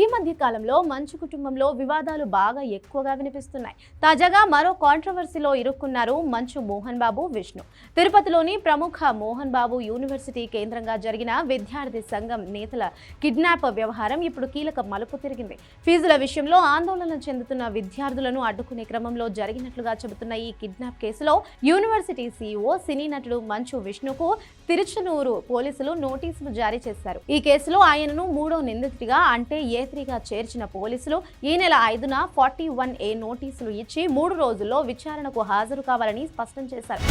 ఈ మధ్య కాలంలో మంచు కుటుంబంలో వివాదాలు బాగా ఎక్కువగా వినిపిస్తున్నాయి. తాజాగా మరో కాంట్రవర్సీలో ఇరుక్కున్నారు మంచు మోహన్ బాబు విష్ణు. తిరుపతిలోని ప్రముఖ మోహన్ బాబు యూనివర్సిటీ కేంద్రంగా జరిగిన విద్యార్థి సంఘం నేతల కిడ్నాప్ వ్యవహారం ఇప్పుడు కీలక మలుపు తిరిగింది. ఫీజుల విషయంలో ఆందోళన చెందుతున్న విద్యార్థులను అడ్డుకునే క్రమంలో జరిగినట్లుగా చెబుతున్న ఈ కిడ్నాప్ కేసులో యూనివర్సిటీ సీఈఓ సినీ నటుడు మంచు విష్ణుకు తిరుచనూరు పోలీసులు నోటీసులు జారీ చేశారు. ఈ కేసులో ఆయనను మూడో నిందితుడిగా అంటే ఏ త్రీగా చేర్చిన పోలీసులు ఈ నెల ఐదున ఫార్టీ వన్ ఏ నోటీసులు ఇచ్చి మూడు రోజుల్లో విచారణకు హాజరు కావాలని స్పష్టం చేశారు.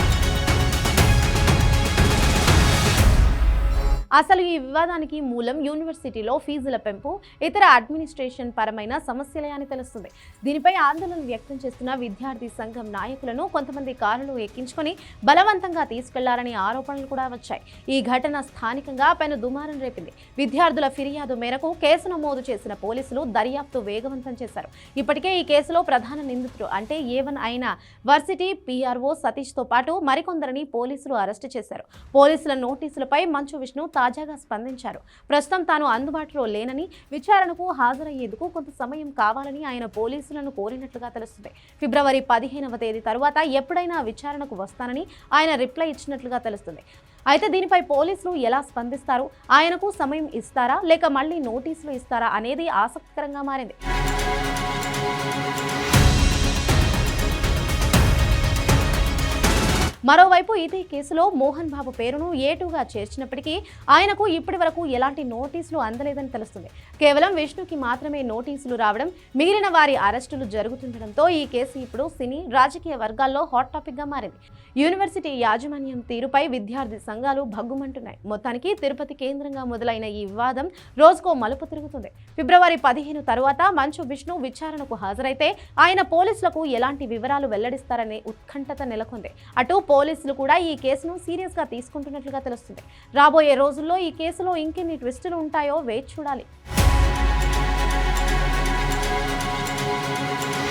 అసలు ఈ వివాదానికి మూలం యూనివర్సిటీలో ఫీజుల పెంపు ఇతర అడ్మినిస్ట్రేషన్ పరమైన సమస్యలే అని తెలుస్తుంది. దీనిపై ఆందోళన వ్యక్తం చేస్తున్న విద్యార్థి సంఘం నాయకులను కొంతమంది కారులు ఎక్కించుకొని బలవంతంగా తీసుకెళ్ళారనే ఆరోపణలు కూడా వచ్చాయి. ఈ ఘటన స్థానికంగా పెను దుమారం రేపింది. విద్యార్థుల ఫిర్యాదు మేరకు కేసు నమోదు చేసిన పోలీసులు దర్యాప్తు వేగవంతం చేశారు. ఇప్పటికే ఈ కేసులో ప్రధాన నిందితుడు అంటే ఏవన్ అయిన వర్సిటీ పీఆర్ఓ సతీష్తో పాటు మరికొందరిని పోలీసులు అరెస్టు చేశారు. పోలీసుల నోటీసులపై మంచు విష్ణు తాజాగా స్పందించారు. ప్రస్తుతం తాను అందుబాటులో లేనని విచారణకు హాజరయ్యేందుకు కొంత సమయం కావాలని ఆయన పోలీసులను కోరినట్లుగా తెలుస్తుంది. ఫిబ్రవరి పదిహేనవ తేదీ తరువాత ఎప్పుడైనా విచారణకు వస్తానని ఆయన రిప్లై ఇచ్చినట్లుగా తెలుస్తుంది. అయితే దీనిపై పోలీసులు ఎలా స్పందిస్తారు? ఆయనకు సమయం ఇస్తారా? లేక మళ్ళీ నోటీసులు ఇస్తారా? అనేది ఆసక్తికరంగా మారింది. మరోవైపు ఇదే కేసులో మోహన్ బాబు పేరును ఏటుగా చేర్చినప్పటికీ ఆయనకు ఇప్పటి వరకు ఎలాంటి నోటీసులు అందలేదని తెలుస్తుంది. కేవలం విష్ణుకి మాత్రమే నోటీసులు రావడం మిగిలిన వారి అరెస్టులు జరుగుతుండటంతో ఈ కేసు ఇప్పుడు సినీ రాజకీయ వర్గాల్లో హాట్ టాపిక్గా మారింది. యూనివర్సిటీ యాజమాన్యం తీరుపై విద్యార్థి సంఘాలు భగ్గుమంటున్నాయి. మొత్తానికి తిరుపతి కేంద్రంగా మొదలైన ఈ వివాదం రోజుకో మలుపు తిరుగుతుంది. ఫిబ్రవరి పదిహేను తరువాత మంచు విష్ణు విచారణకు హాజరైతే ఆయన పోలీసులకు ఎలాంటి వివరాలు వెల్లడిస్తారనే ఉత్కంఠత నెలకొంది. అటు పోలీసులు కూడా ఈ కేసును సీరియస్గా తీసుకుంటున్నట్లుగా తెలుస్తుంది. రాబోయే రోజుల్లో ఈ కేసులో ఇంకెన్ని ట్విస్టులు ఉంటాయో వేచి చూడాలి.